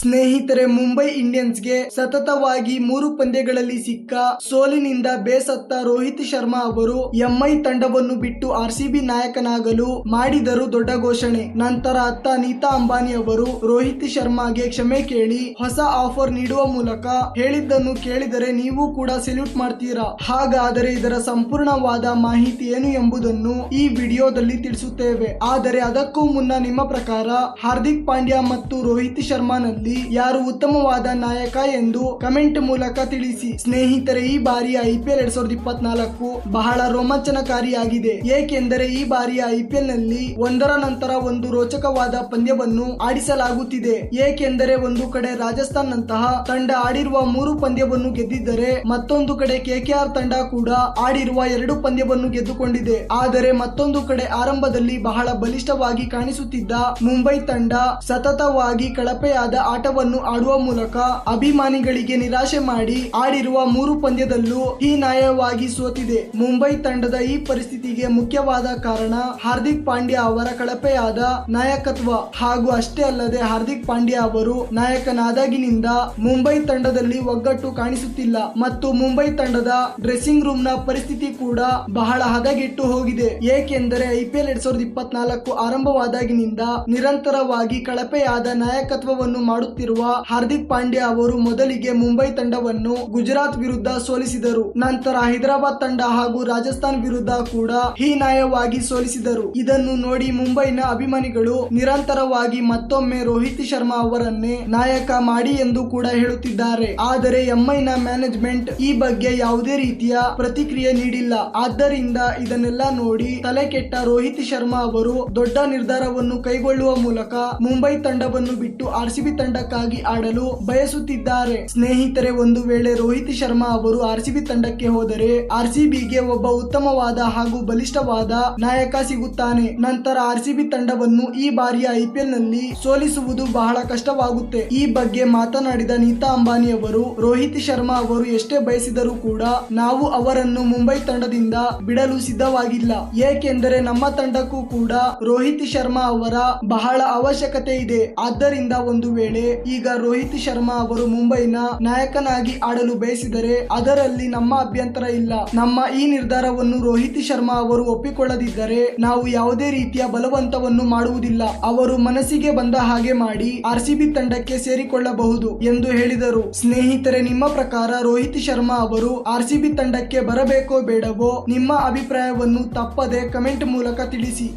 ಸ್ನೇಹಿತರೆ, ಮುಂಬೈ ಇಂಡಿಯನ್ಸ್ಗೆ ಸತತವಾಗಿ ಮೂರು ಪಂದ್ಯಗಳಲ್ಲಿ ಸಿಕ್ಕ ಸೋಲಿನಿಂದ ಬೇಸತ್ತ ರೋಹಿತ್ ಶರ್ಮಾ ಅವರು ಎಂಐ ತಂಡವನ್ನು ಬಿಟ್ಟು ಆರ್ಸಿಬಿ ನಾಯಕನಾಗಲು ಮಾಡಿದರು ದೊಡ್ಡ ಘೋಷಣೆ. ನಂತರ ಅತ್ತ ನೀತಾ ಅಂಬಾನಿ ಅವರು ರೋಹಿತ್ ಶರ್ಮಾಗೆ ಕ್ಷಮೆ ಕೇಳಿ ಹೊಸ ಆಫರ್ ನೀಡುವ ಮೂಲಕ ಹೇಳಿದ್ದನ್ನು ಕೇಳಿದರೆ ನೀವು ಕೂಡ ಸೆಲ್ಯೂಟ್ ಮಾಡ್ತೀರಾ? ಹಾಗಾದರೆ ಇದರ ಸಂಪೂರ್ಣವಾದ ಮಾಹಿತಿ ಏನು ಎಂಬುದನ್ನು ಈ ವಿಡಿಯೋದಲ್ಲಿ ತಿಳಿಸುತ್ತೇವೆ. ಆದರೆ ಅದಕ್ಕೂ ಮುನ್ನ ನಿಮ್ಮ ಪ್ರಕಾರ ಹಾರ್ದಿಕ್ ಪಾಂಡ್ಯ ಮತ್ತು ರೋಹಿತ್ ಶರ್ಮಾನಲ್ಲಿ ಯಾರು ಉತ್ತಮವಾದ ನಾಯಕ ಎಂದು ಕಮೆಂಟ್ ಮೂಲಕ ತಿಳಿಸಿ. ಸ್ನೇಹಿತರೆ, ಈ ಬಾರಿಯ ಐಪಿಎಲ್ ಎರಡ್ ಸಾವಿರದ ಇಪ್ಪತ್ನಾಲ್ಕು ಬಹಳ ರೋಮಾಂಚನಕಾರಿಯಾಗಿದೆ. ಏಕೆಂದರೆ ಈ ಬಾರಿಯ ಐಪಿಎಲ್ನಲ್ಲಿ ಒಂದರ ನಂತರ ಒಂದು ರೋಚಕವಾದ ಪಂದ್ಯವನ್ನು ಆಡಿಸಲಾಗುತ್ತಿದೆ. ಏಕೆಂದರೆ ಒಂದು ಕಡೆ ರಾಜಸ್ಥಾನ್ ನಂತಹ ತಂಡ ಆಡಿರುವ ಮೂರು ಪಂದ್ಯವನ್ನು ಗೆದ್ದಿದ್ದರೆ ಮತ್ತೊಂದು ಕಡೆ ಕೆಕೆಆರ್ ತಂಡ ಕೂಡ ಆಡಿರುವ ಎರಡು ಪಂದ್ಯವನ್ನು ಗೆದ್ದುಕೊಂಡಿದೆ. ಆದರೆ ಮತ್ತೊಂದು ಕಡೆ ಆರಂಭದಲ್ಲಿ ಬಹಳ ಬಲಿಷ್ಠವಾಗಿ ಕಾಣಿಸುತ್ತಿದ್ದ ಮುಂಬೈ ತಂಡ ಸತತವಾಗಿ ಕಳಪೆಯಾದ ಆಟವನ್ನು ಆಡುವ ಮೂಲಕ ಅಭಿಮಾನಿಗಳಿಗೆ ನಿರಾಶೆ ಮಾಡಿ ಆಡಿರುವ ಮೂರು ಪಂದ್ಯದಲ್ಲೂ ಹೀನಾಯವಾಗಿ ಸೋತಿದೆ. ಮುಂಬೈ ತಂಡದ ಈ ಪರಿಸ್ಥಿತಿಗೆ ಮುಖ್ಯವಾದ ಕಾರಣ ಹಾರ್ದಿಕ್ ಪಾಂಡ್ಯ ಅವರ ಕಳಪೆಯಾದ ನಾಯಕತ್ವ. ಹಾಗೂ ಅಷ್ಟೇ ಅಲ್ಲದೆ ಹಾರ್ದಿಕ್ ಪಾಂಡ್ಯ ಅವರು ನಾಯಕನಾದಾಗಿನಿಂದ ಮುಂಬೈ ತಂಡದಲ್ಲಿ ಒಗ್ಗಟ್ಟು ಕಾಣಿಸುತ್ತಿಲ್ಲ. ಮತ್ತು ಮುಂಬೈ ತಂಡದ ಡ್ರೆಸ್ಸಿಂಗ್ ರೂಮ್ನ ಪರಿಸ್ಥಿತಿ ಕೂಡ ಬಹಳ ಹದಗೆಟ್ಟು ಹೋಗಿದೆ. ಏಕೆಂದರೆ ಐಪಿಎಲ್ ಎರಡ್ ಸಾವಿರದ ಇಪ್ಪತ್ನಾಲ್ಕು ಆರಂಭವಾದಾಗಿನಿಂದ ನಿರಂತರವಾಗಿ ಕಳಪೆಯಾದ ನಾಯಕತ್ವವನ್ನು ಮಾಡುತ್ತಿರುವ ಹಾರ್ದಿಕ್ ಪಾಂಡ್ಯ ಅವರು ಮೊದಲಿಗೆ ಮುಂಬೈ ತಂಡವನ್ನು ಗುಜರಾತ್ ವಿರುದ್ಧ ಸೋಲಿಸಿದರು. ನಂತರ ಹೈದರಾಬಾದ್ ತಂಡ ಹಾಗೂ ರಾಜಸ್ಥಾನ್ ವಿರುದ್ಧ ಕೂಡ ಹೀನಾಯವಾಗಿ ಸೋಲಿಸಿದರು. ಇದನ್ನು ನೋಡಿ ಮುಂಬೈನ ಅಭಿಮಾನಿಗಳು ನಿರಂತರವಾಗಿ ಮತ್ತೊಮ್ಮೆ ರೋಹಿತ್ ಶರ್ಮಾ ಅವರನ್ನೇ ನಾಯಕ ಮಾಡಿ ಎಂದು ಕೂಡ ಹೇಳುತ್ತಿದ್ದಾರೆ. ಆದರೆ ಎಂಐನ ಮ್ಯಾನೇಜ್ಮೆಂಟ್ ಈ ಬಗ್ಗೆ ಯಾವುದೇ ರೀತಿಯ ಪ್ರತಿಕ್ರಿಯೆ ನೀಡಿಲ್ಲ. ಆದ್ದರಿಂದ ಇದನ್ನೆಲ್ಲ ನೋಡಿ ತಲೆ ಕೆಟ್ಟ ರೋಹಿತ್ ಶರ್ಮಾ ಅವರು ದೊಡ್ಡ ನಿರ್ಧಾರವನ್ನು ಕೈಗೊಳ್ಳುವ ಮೂಲಕ ಮುಂಬೈ ತಂಡವನ್ನು ಬಿಟ್ಟು ಆರ್ಸಿಬಿ ತಂಡಕ್ಕಾಗಿ ಆಡಲು ಬಯಸುತ್ತಿದ್ದಾರೆ. ಸ್ನೇಹಿತರೆ, ಒಂದು ವೇಳೆ ರೋಹಿತ್ ಶರ್ಮಾ ಅವರು ಆರ್ಸಿಬಿ ತಂಡಕ್ಕೆ ಹೋದರೆ ಆರ್ಸಿಬಿಗೆ ಒಬ್ಬ ಉತ್ತಮವಾದ ಹಾಗೂ ಬಲಿಷ್ಠವಾದ ನಾಯಕ ಸಿಗುತ್ತಾನೆ. ನಂತರ ಆರ್ಸಿಬಿ ತಂಡವನ್ನು ಈ ಬಾರಿಯ ಐಪಿಎಲ್ನಲ್ಲಿ ಸೋಲಿಸುವುದು ಬಹಳ ಕಷ್ಟವಾಗುತ್ತೆ. ಈ ಬಗ್ಗೆ ಮಾತನಾಡಿದ ನೀತಾ ಅಂಬಾನಿ ಅವರು, ರೋಹಿತ್ ಶರ್ಮಾ ಅವರು ಎಷ್ಟೇ ಬಯಸಿದರೂ ಕೂಡ ನಾವು ಅವರನ್ನು ಮುಂಬೈ ತಂಡದಿಂದ ಬಿಡಲು ಸಿದ್ಧವಾಗಿಲ್ಲ. ಏಕೆಂದರೆ ನಮ್ಮ ತಂಡಕ್ಕೂ ಕೂಡ ರೋಹಿತ್ ಶರ್ಮಾ ಅವರ ಬಹಳ ಅವಶ್ಯಕತೆ ಇದೆ. ಆದ್ದರಿಂದ ಒಂದು ವೇಳೆ ಈಗ ರೋಹಿತ್ ಶರ್ಮಾ ಅವರು ಮುಂಬೈನ ನಾಯಕನಾಗಿ ಆಡಲು ಬಯಸಿದರೆ ಅದರಲ್ಲಿ ನಮ್ಮ ಅಭ್ಯಂತರ ಇಲ್ಲ. ನಮ್ಮ ಈ ನಿರ್ಧಾರವನ್ನು ರೋಹಿತ್ ಶರ್ಮಾ ಅವರು ಒಪ್ಪಿಕೊಳ್ಳದಿದ್ದರೆ ನಾವು ಯಾವುದೇ ರೀತಿಯ ಬಲವಂತವನ್ನು ಮಾಡುವುದಿಲ್ಲ. ಅವರು ಮನಸ್ಸಿಗೆ ಬಂದ ಹಾಗೆ ಮಾಡಿ ಆರ್ಸಿಬಿ ತಂಡಕ್ಕೆ ಸೇರಿಕೊಳ್ಳಬಹುದು ಎಂದು ಹೇಳಿದರು. ಸ್ನೇಹಿತರೆ, ನಿಮ್ಮ ಪ್ರಕಾರ ರೋಹಿತ್ ಶರ್ಮಾ ಅವರು ಆರ್ಸಿಬಿ ತಂಡಕ್ಕೆ ಬರಬೇಕೋ ಬೇಡವೋ? ನಿಮ್ಮ ಅಭಿಪ್ರಾಯವನ್ನು ತಪ್ಪದೆ ಕಮೆಂಟ್ ಮೂಲಕ ತಿಳಿಸಿ.